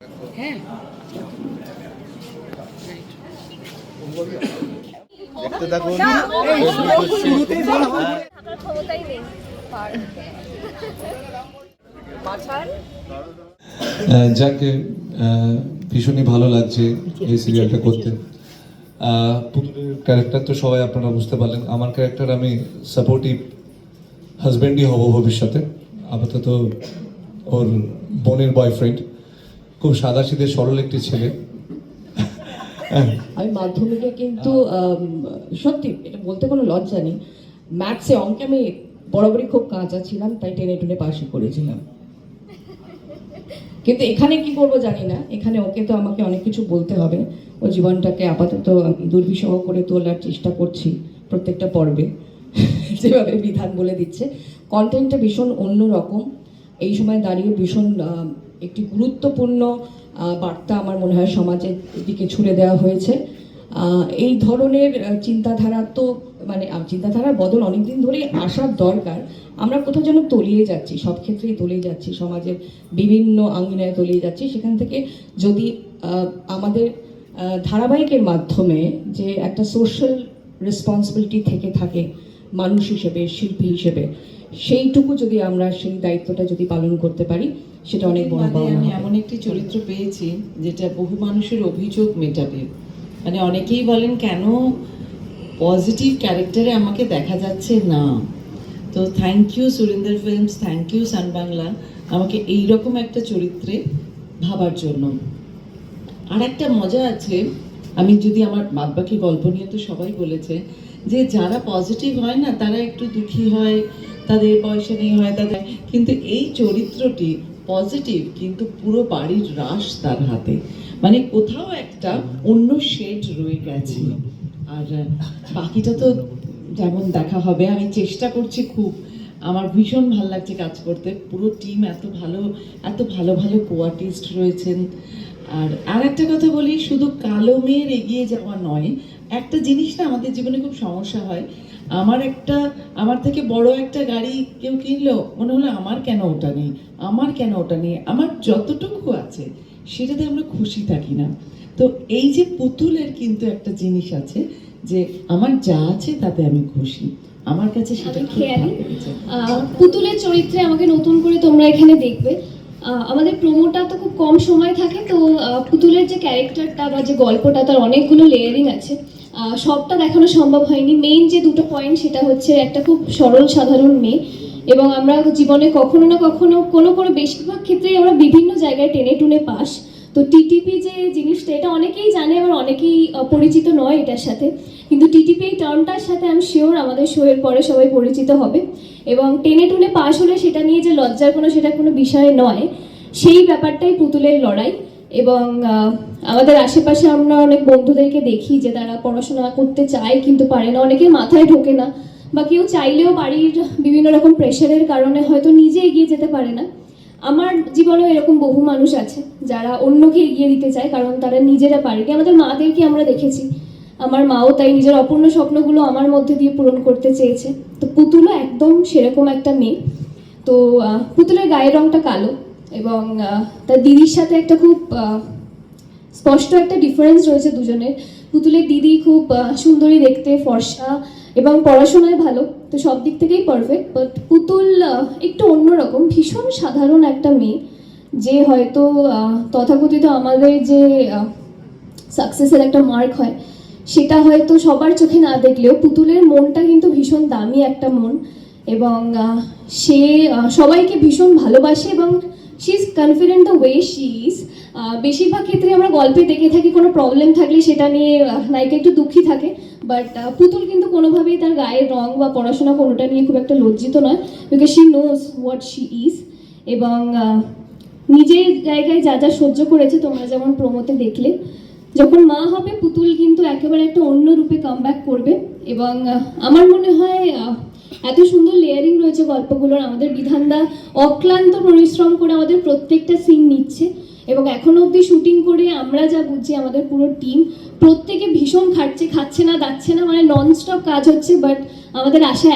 হ্যাঁ। দেখতে থাকুন। থাকার ক্ষমতাই নেই। যাকে আহ, ভীষণই ভালো লাগছে এই সিরিয়ালটা করতে। আহ, পুতুলের ক্যারেক্টার তো সবাই আপনারা বুঝতে পারলেন। আমার ক্যারেক্টার আমি সাপোর্টিভ হাজব্যান্ডই হব ভবিষ্যতে। আপাতত ওর বোনের বয়ফ্রেন্ড খুব সাদা সিধে সরল একটি ছেলে। আমি মাধ্যমিকে কিন্তু সত্যি এটা বলতে কোনো লজ্জা নেই। ম্যাথসে অঙ্কে আমি বরাবরই খুব কাঁচা ছিলাম, তাই টেনে টুনে পাশে করেছিলাম। কিন্তু এখানে কি করব জানি না। এখানে ওকে তো আমাকে অনেক কিছু বলতে হবে। ও জীবনটাকে আপাতত দুর্বিষহ করে তোলার চেষ্টা করছি প্রত্যেকটা পর্বে। যেভাবে বিধান বলে দিচ্ছে। কন্টেন্টটা ভীষণ অন্য রকম এই সময় দাঁড়িয়ে ভীষণ একটি গুরুত্বপূর্ণ বার্তা আমার মনে হয় সমাজের দিকে ছুড়ে দেওয়া হয়েছে। এই ধরনের চিন্তাধারা তো মানে চিন্তাধারার বদল অনেকদিন ধরেই আসার দরকার। আমরা কোথাও যেন তলিয়ে যাচ্ছি, সব ক্ষেত্রেই তলিয়ে যাচ্ছি, সমাজের বিভিন্ন আঙ্গিনায় তলিয়ে যাচ্ছি। সেখান থেকে যদি আমাদের ধারাবাহিকের মাধ্যমে যে একটা সোশ্যাল রেসপন্সিবিলিটি থেকে থাকে মানুষ হিসেবে শিল্পী হিসেবে। সেইটুকু যদি আমরা সেই দায়িত্বটা যদি পালন করতে পারি সেটা অনেক বড় আমি এমন একটি চরিত্র পেয়েছি যেটা বহু মানুষের অভিযোগ মেটাবে। মানে অনেকেই বলেন কেন পজিটিভ ক্যারেক্টারে আমাকে দেখা যাচ্ছে না? তো thank you Surinder films thank you Sun Bangla আমাকে এই রকম একটা চরিত্রে ভাবার জন্য। আর একটা মজা আছে আমি যদি আমার বাদবাকি গল্প নিয়ে তো সবাই বলেছে যে যারা পজিটিভ হয় না, তারা একটু দুঃখী হয়, তাদের পয়সা নেই হয়, তাদের কিন্তু এই চরিত্রটি পজিটিভ কিন্তু পুরো বাড়ির রাস তার হাতে। মানে কোথাও একটা অন্য শেড রয়ে গেছে। আর বাকিটা তো যেমন দেখা হবে, আমি চেষ্টা করছি খুব। আমার ভীষণ ভালো লাগছে কাজ করতে। পুরো টিম এত ভালো এত ভালো ভালো কোয়ার্টিস্ট রয়েছেন। আর আর একটা কথা বলি শুধু কালো মেয়ের এগিয়ে যাওয়া নয় একটা জিনিস না আমাদের জীবনে খুব সমস্যা হয়। আমার একটা আমার থেকে বড় একটা গাড়ি কেউ কিনলো মনে হলো আমার কেন ওটা নেই আমার কেন ওটা নেই আমার যতটুকু আছে সেটাতে আমরা খুশি থাকি না। তো এই যে পুতুলের কিন্তু একটা জিনিস আছে যে আমার যা আছে তাতে আমি খুশি আমার কাছে সেটা খেয়ালি। পুতুলের চরিত্রে আমাকে নতুন করে তোমরা এখানে দেখবে। আমাদের প্রোমোটা তো খুব কম সময় থাকে, তো পুতুলের যে ক্যারেক্টারটা বা যে গল্পটা, তার অনেকগুলো লেয়ারিং আছে। সবটা দেখানো সম্ভব হয়নি। মেইন যে দুটো পয়েন্ট সেটা হচ্ছে একটা খুব সরল, সাধারণ মেয়ে এবং আমরা জীবনে কখনো না কখনো কোনো কোনো বেশিরভাগ ক্ষেত্রেই আমরা বিভিন্ন জায়গায় টেনে টুনে পাস। তো টিটিপি যে জিনিসটা, এটা অনেকেই জানে, আবার অনেকেই পরিচিত নয় এটার সাথে। কিন্তু টিটিপি এই টার্মটার সাথে আমি শিওর আমাদের শোয়ের পরে সবাই পরিচিত হবে। এবং টেনে টুনে পাশ হলে সেটা নিয়ে যে লজ্জার কোনো, সেটা কোনো বিষয় নয়। সেই ব্যাপারটাই পুতুলের লড়াই। এবং আমাদের আশেপাশে আমরা অনেক বন্ধুদেরকে দেখি যে তারা পড়াশোনা করতে চায়, কিন্তু পারে না। অনেকে মাথায় ঢোকে না। বা কেউ চাইলেও বাড়ির বিভিন্ন রকম প্রেশারের কারণে হয়তো নিজে এগিয়ে যেতে পারে না। আমার জীবনেও এরকম বহু মানুষ আছে যারা অন্যকে এগিয়ে দিতে চায়, কারণ তারা নিজেরা পারেনি আমাদের মাদেরকে আমরা দেখেছি। আমার মাও তাই নিজের অপূর্ণ স্বপ্নগুলো আমার মধ্যে দিয়ে পূরণ করতে চেয়েছে। তো পুতুলও একদম সেরকম একটা মেয়ে। তো পুতুলের গায়ের রংটা কালো এবং তার দিদির সাথে একটা খুব স্পষ্ট একটা ডিফারেন্স রয়েছে দুজনের। পুতুলের দিদি খুব সুন্দরী দেখতে, ফর্সা এবং পড়াশোনায় ভালো। তো সব দিক থেকেই পারফেক্ট বাট পুতুল একটু অন্যরকম, ভীষণ সাধারণ একটা মেয়ে, যে হয়তো তথাকথিত আমাদের যে সাকসেসের একটা মার্ক হয়, সেটা হয়তো সবার চোখে না দেখলেও পুতুলের মনটা কিন্তু ভীষণ দামি একটা মন এবং সে সবাইকে ভীষণ ভালোবাসে এবং she is confident the way she is বেশিরভাগ ক্ষেত্রে আমরা গল্পে দেখে থাকি, কোনো প্রবলেম থাকলে সেটা নিয়ে নায়িকা একটু দুঃখী থাকে। বাট পুতুল কিন্তু কোনোভাবেই তার গায়ের রং বা পড়াশোনা কোনোটা নিয়ে খুব একটা লজ্জিত নয় because she knows what she is এবং নিজের জায়গায় যা যা সহ্য করেছে, তোমরা যেমন প্রমোতে দেখলে। যখন মা হবে, পুতুল কিন্তু একেবারে একটা অন্য রূপে কামব্যাক করবে। এবং আমার মনে হয় এত সুন্দর লেয়ারিং রয়েছে গল্পগুলোর। আমাদের বিধানদা অক্লান্ত পরিশ্রম করে আমাদের প্রত্যেকটা সিন নিচ্ছে এবং এখনও অবধি শুটিং করে আমরা যা বুঝছি, আমাদের পুরো টিম প্রত্যেকে ভীষণ খাটছে, খাচ্ছে না, দাচ্ছে না মানে নন স্টপ কাজ হচ্ছে বাট আমাদের আশা